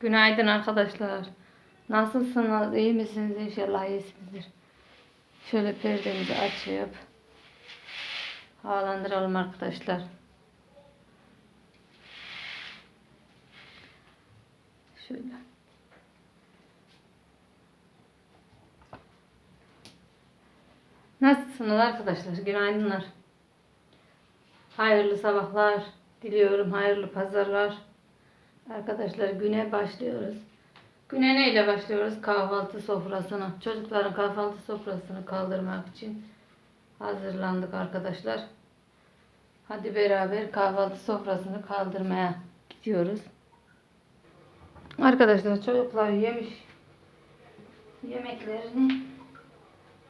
Günaydın arkadaşlar. Nasılsınız? İyi misiniz? İnşallah iyisinizdir. Şöyle perdemizi açıp havalandıralım arkadaşlar. Şöyle. Nasılsınız arkadaşlar? Günaydınlar. Hayırlı sabahlar diliyorum. Hayırlı pazarlar. Arkadaşlar güne başlıyoruz. Güne neyle başlıyoruz? Kahvaltı sofrasını. Çocukların kahvaltı sofrasını kaldırmak için hazırlandık arkadaşlar. Hadi beraber kahvaltı sofrasını kaldırmaya gidiyoruz. Arkadaşlar çocuklar yemiş yemeklerini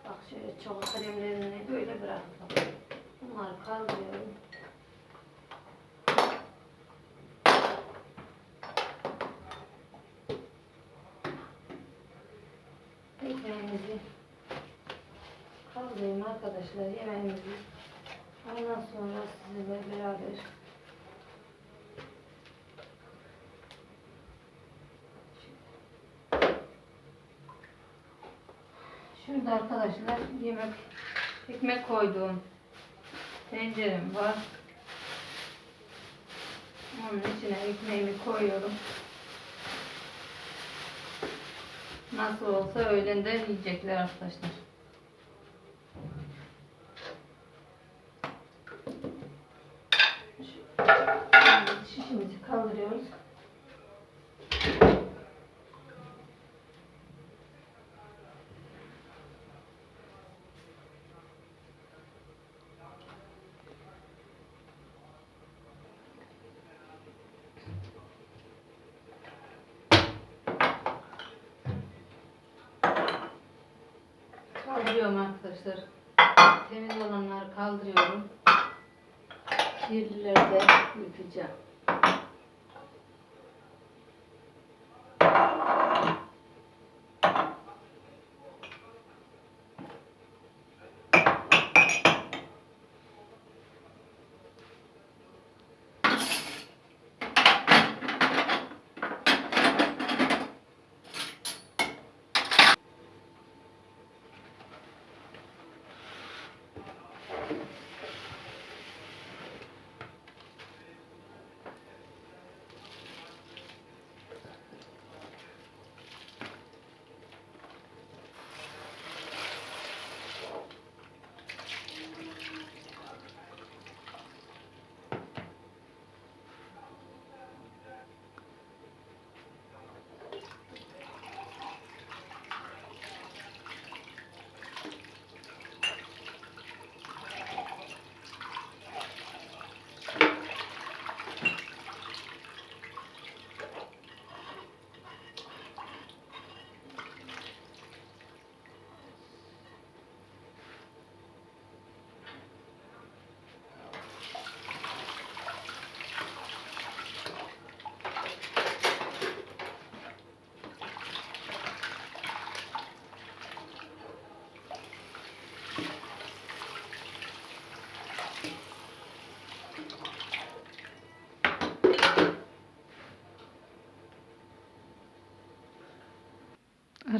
bak şöyle çok kalemlerini böyle bıraktım. Bunları kaldırıyorum. Ekmeğimizi kaldırayım arkadaşlar yemeğimizi. Ondan sonra sizinle beraber Şurada arkadaşlar yemek ekmek koyduğum tencerem var. Onun içine ekmeğimi koyuyorum. Nasıl olsa öğlende yiyecekler arkadaşlar. Şişimizi kaldırıyoruz. Kaldırıyorum arkadaşlar. Temiz olanları kaldırıyorum. Kirlileri de yıkayacağım.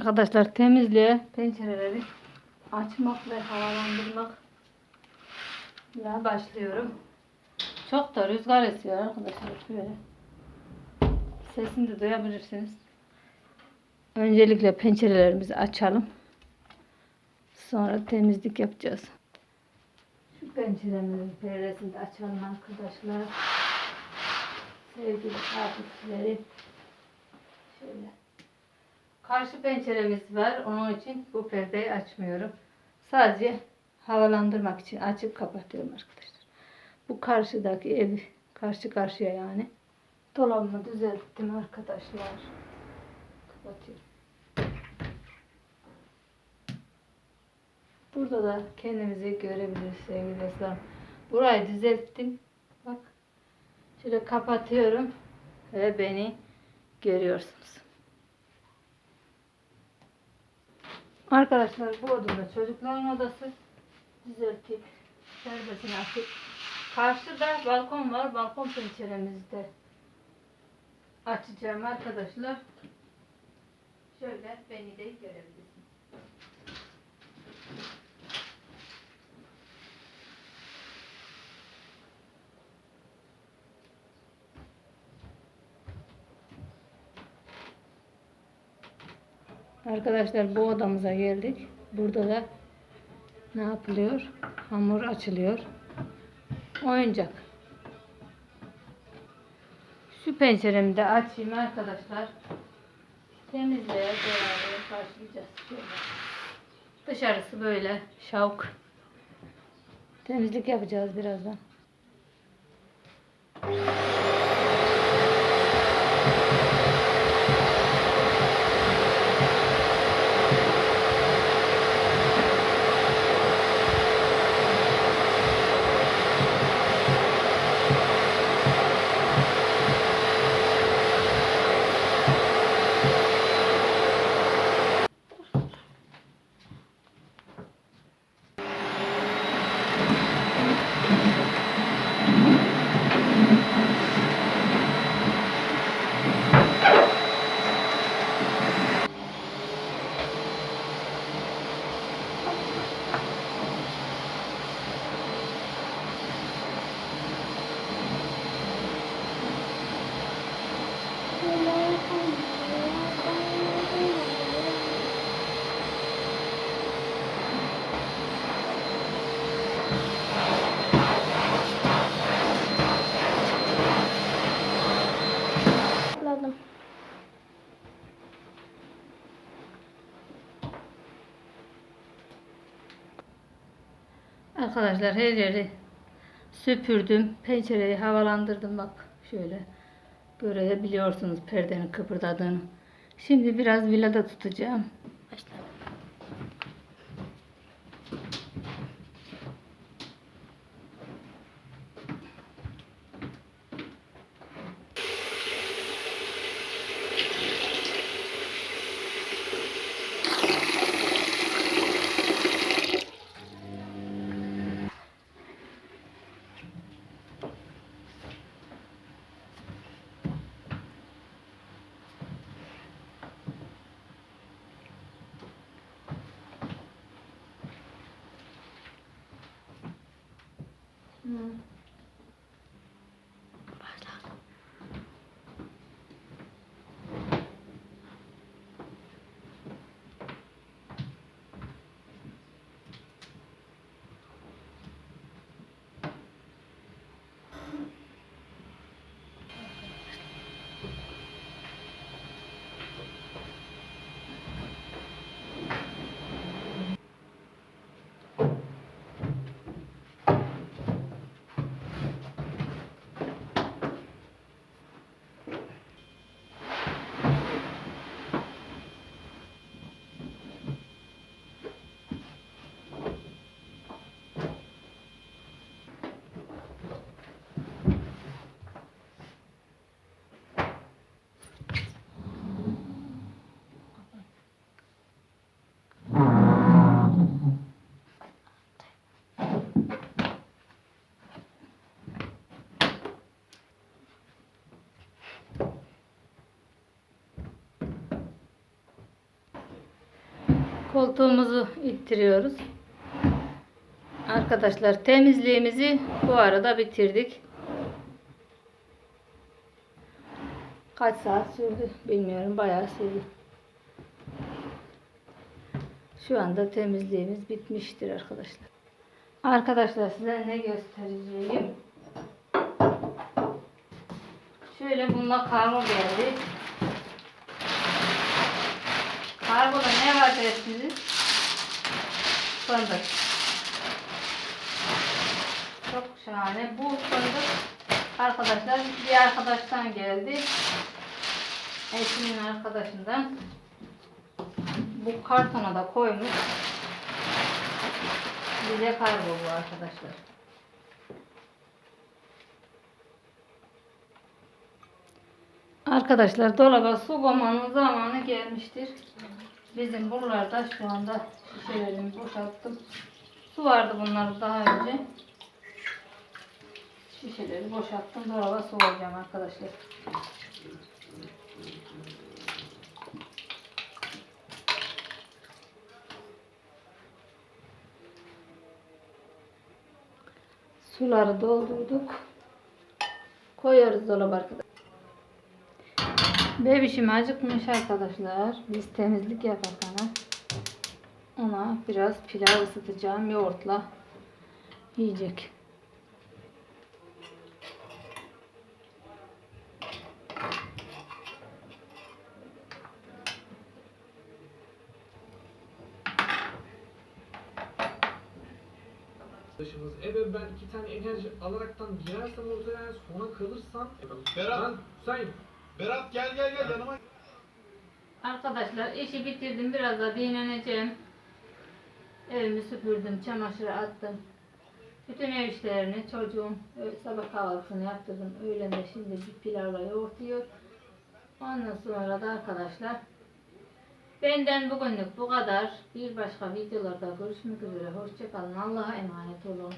Arkadaşlar temizliğe pencereleri açmak ve havalandırmak ile başlıyorum. Çok da rüzgar esiyor arkadaşlar böyle. Sesini de duyabilirsiniz. Öncelikle pencerelerimizi açalım. Sonra temizlik yapacağız. Şu penceremizin perdesini de açalım arkadaşlar. Sevgili takipçilerim. Şöyle. Karşı penceremiz var. Onun için bu perdeyi açmıyorum. Sadece havalandırmak için açıp kapatıyorum arkadaşlar. Bu karşıdaki ev karşı karşıya yani. Dolabımı düzelttim arkadaşlar. Kapatıyorum. Burada da kendimizi görebiliriz sevgili dostlar. Burayı düzelttim. Bak. Şöyle kapatıyorum. Ve beni görüyorsunuz. Arkadaşlar bu odada çocukların odası düzeltip perdesini açıp karşıda balkon var balkon penceremizde açacağım arkadaşlar. Şöyle beni de görebilirsiniz. Arkadaşlar bu odamıza geldik. Burada da ne yapılıyor? Hamur açılıyor. Oyuncak. Şu penceremi de açayım arkadaşlar. Temizliğe beraber başlayacağız. Dışarısı böyle şavuk. Temizlik yapacağız birazdan. Arkadaşlar her yeri süpürdüm. Pencereyi havalandırdım bak şöyle. Görebiliyorsunuz perdenin kıpırdadığını. Şimdi biraz villada tutacağım. Başla. Koltuğumuzu ittiriyoruz. Arkadaşlar temizliğimizi bu arada bitirdik. Kaç saat sürdü bilmiyorum bayağı sürdü. Şu anda temizliğimiz bitmiştir arkadaşlar. Arkadaşlar size ne göstereceğim. Şöyle bununla kargo geldi. Kargoda ne var dersiniz? Fındık. Çok şahane. Bu fındık arkadaşlar bir arkadaştan geldi. Eşimin arkadaşından. Bu kartona da koymuş. Bize kargo bu arkadaşlar. Arkadaşlar dolaba su koymanın zamanı gelmiştir. Bizim buralarda şu anda şişelerimi boşalttım. Su vardı bunlar daha önce. Şişeleri boşalttım. Dolaba su koyacağım arkadaşlar. Suları doldurduk. Koyuyoruz dolaba arkadaşlar. Bebişim acıkmış arkadaşlar. Biz temizlik yaparken ona biraz pilav ısıtacağım yoğurtla yiyecek. arkadaşımız. Evet ben iki tane enerji alaraktan girersem ortaya sonra kalırsam Berat, ben Hüseyin Berat gel gel gel yanıma. Arkadaşlar işi bitirdim. Biraz da dinleneceğim. Evimi süpürdüm, çamaşırı attım. Bütün ev işlerini çocuğum ö- sabah kahvaltısını yaptırdım. Öğlen de şimdi bir pilavla yoğurt yiyor. Ondan sonra da arkadaşlar benden bugünlük bu kadar. Bir başka videolarda görüşmek üzere. Hoşçakalın. Allah'a emanet olun.